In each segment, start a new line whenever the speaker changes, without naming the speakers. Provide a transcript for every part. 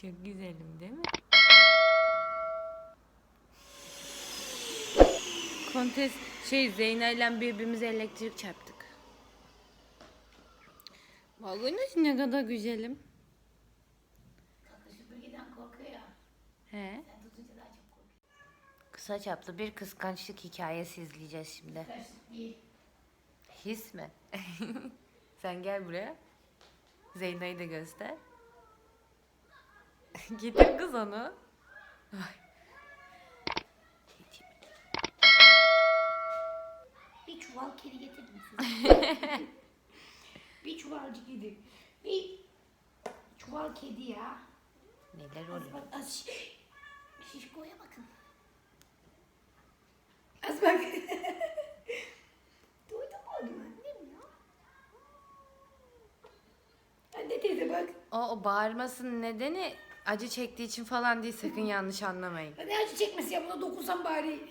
Çok güzelim değil mi? Kontes şey Zeyna ile birbirimize elektrik çarptık. Bakınız ne kadar güzelim. He. Kısa çaplı bir kıskançlık hikayesi izleyeceğiz şimdi. His mi? Sen gel buraya. Zeyna'yı da göster. Getir kız onu. Ay.
Bir çuval kedi getirir misin? bir çuvalcı kedi. Bir çuval kedi ya.
Neler
Az
oluyor?
az şiş- şişkoya bakın. Az bak. Duydun mu onu annem ya? Anne teyze bak.
O, o bağırmasının nedeni acı çektiği için falan değil sakın yanlış anlamayın.
Hadi acı çekmesi ya buna dokunsam bari.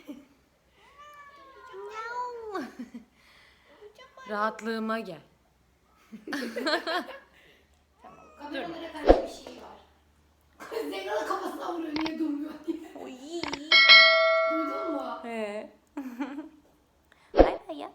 Rahatlığıma gel.
tamam. Kameralara karşı bir şey var. Zeynep'in kafasına vuruyor niye durmuyor diye. Oy. Duydun mu? He. bay bay ya.